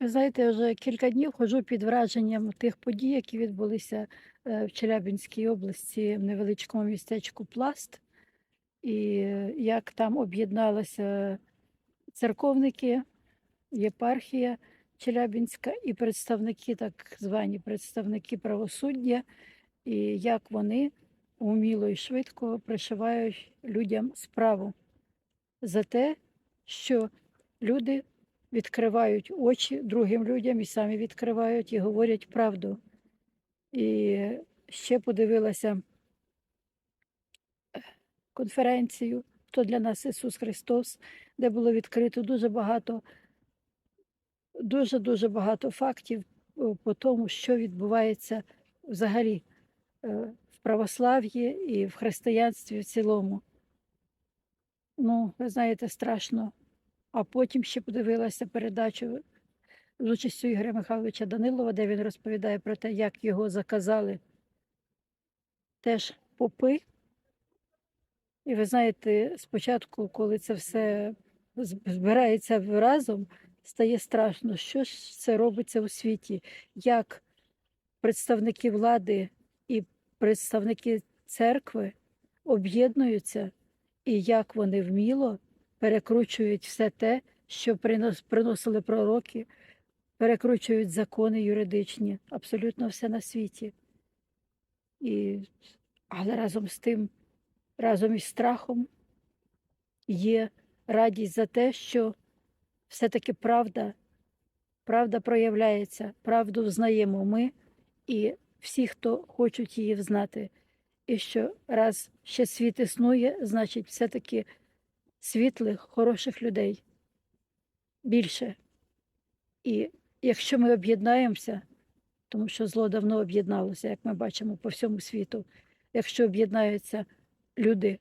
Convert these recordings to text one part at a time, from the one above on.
Ви знаєте, вже кілька днів ходжу під враженням тих подій, які відбулися е, в Челябинській області в невеличкому містечку Пласт, і е, як там об'єдналися церковники, єпархія Челябинська і представники, так звані представники правосуддя, і як вони уміло і швидко пришивають людям справу за те, що люди відкривають очі другим людям і самі відкривають і говорять правду. І ще подивилася е, конференцію «Хто для нас Ісус Христос, де було відкрито дуже багато, дуже-дуже багато фактів по тому, що відбувається взагалі е, в православ'ї і в християнстві в цілому. Ну, ви знаєте, страшно. А потім ще подивилася передачу з участю Ігоря Михайловича Данилова, де він розповідає про те, як його заказали теж попи. І ви знаєте, спочатку, коли це все збирається разом, стає страшно, що ж це робиться у світі, як представники влади і представники церкви об'єднуються, і як вони вміло перекручують все те, що принос- приносили пророки, перекручують закони юридичні, абсолютно все на світі. І, але разом з тим, разом із страхом є радість за те, що все-таки правда, правда проявляється, правду взнаємо ми і всі, хто хочуть її взнати. І що раз ще світ існує, значить, все-таки світлих, хороших людей більше. І якщо ми об'єднаємося, тому що зло давно об'єдналося, як ми бачимо по всьому світу, якщо об'єднаються люди,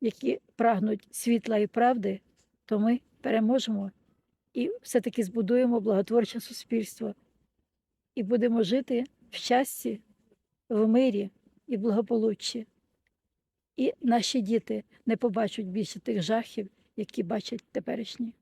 які прагнуть світла і правди, то ми переможемо і все-таки збудуємо благотворче суспільство і будемо жити в щасті, в мирі і благополуччі. І наші діти не побачать більше тих жахів, які бачать теперішні.